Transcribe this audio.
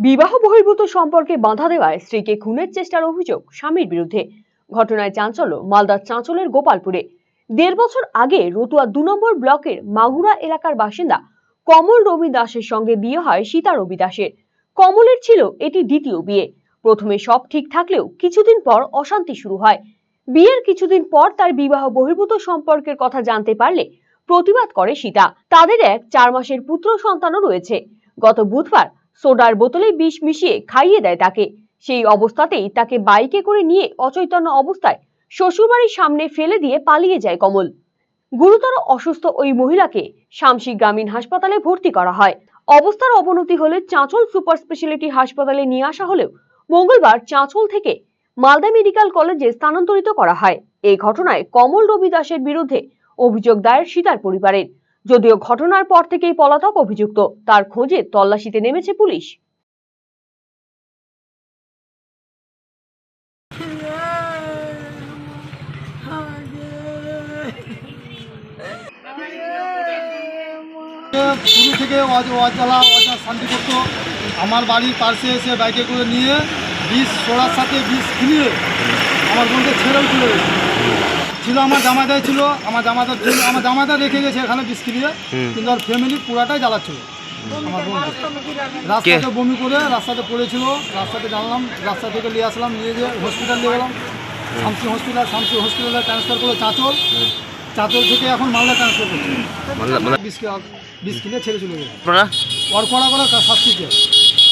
বিবাহ বহির্ভূত সম্পর্কে বাধা দেওয়ায় স্ত্রীকে খুনের চেষ্টার অভিযোগ স্বামীর বিরুদ্ধে। ঘটনায় চাঞ্চল্য, মালদার চাঁচলের গোপালপুরে। দেড় বছর আগে রতুয়া দু নম্বর ব্লকের মাগুরা এলাকার বাসিন্দা কমল রবি দাসের সঙ্গে বিয়ে হয় সীতা রবি দাসের। কমলের ছিল এটি দ্বিতীয় বিয়ে। প্রথমে সব ঠিক থাকলেও কিছুদিন পর অশান্তি শুরু হয়। বিয়ের কিছুদিন পর তার বিবাহ বহির্ভূত সম্পর্কের কথা জানতে পারলে প্রতিবাদ করে সীতা। তাদের এক চার মাসের পুত্র সন্তানও রয়েছে। গত বুধবার সোডার বোতলে বিষ মিশিয়ে খাইয়ে দেয় তাকে। সেই অবস্থাতেই তাকে বাইকে করে নিয়ে অচৈতন্য অবস্থায় শ্বশুরবাড়ির সামনে ফেলে দিয়ে পালিয়ে যায় কমল। গুরুতর অসুস্থ ওই মহিলাকে শামসি গ্রামীণ হাসপাতালে ভর্তি করা হয়। অবস্থার অবনতি হলে চাঁচল সুপার স্পেশালিটি হাসপাতালে নিয়ে আসা হলেও মঙ্গলবার চাঁচল থেকে মালদা মেডিকেল কলেজে স্থানান্তরিত করা হয়। এই ঘটনায় কমল রবি দাসের বিরুদ্ধে অভিযোগ দায়ের সীতার পরিবারের। যদিও ঘটনার পর থেকেই পলাতক অভিযুক্ত। তার খোঁজে তল্লাশিতে নেমেছে পুলিশ। শুরু থেকে অজ- অজালা অজা শান্তি করতো। আমার বাড়ির পাশে এসে বাইকে করে নিয়ে, বিষ, সোড়ার সাথে বিষ কিনিয়ে আমার বোনকে ছেড়েও চলে গেছে। ছিল আমার জামাইদাই ছিল আমার জামাইদার ছিল আমার জামাইদা রেখে গেছে এখানে কিনিয়ে কিন্তু ওর ফ্যামিলি পুরাটাই জ্বালাচ্ছিল। আমার রাস্তাতে বমি করে রাস্তাতে পড়েছিল রাস্তাতে জানলাম রাস্তা থেকে নিয়ে আসলাম নিয়ে গিয়ে হসপিটাল নিয়ে গেলাম। শামসি হসপিটাল শামসি হসপিটালে ট্রান্সফার করে চাঁচল। চাঁচল থেকে এখন মালদা ট্রান্সফার করছে। বিষ কিনে ছেড়ে চলে গেছে। ওর কড়া করা শাস্তি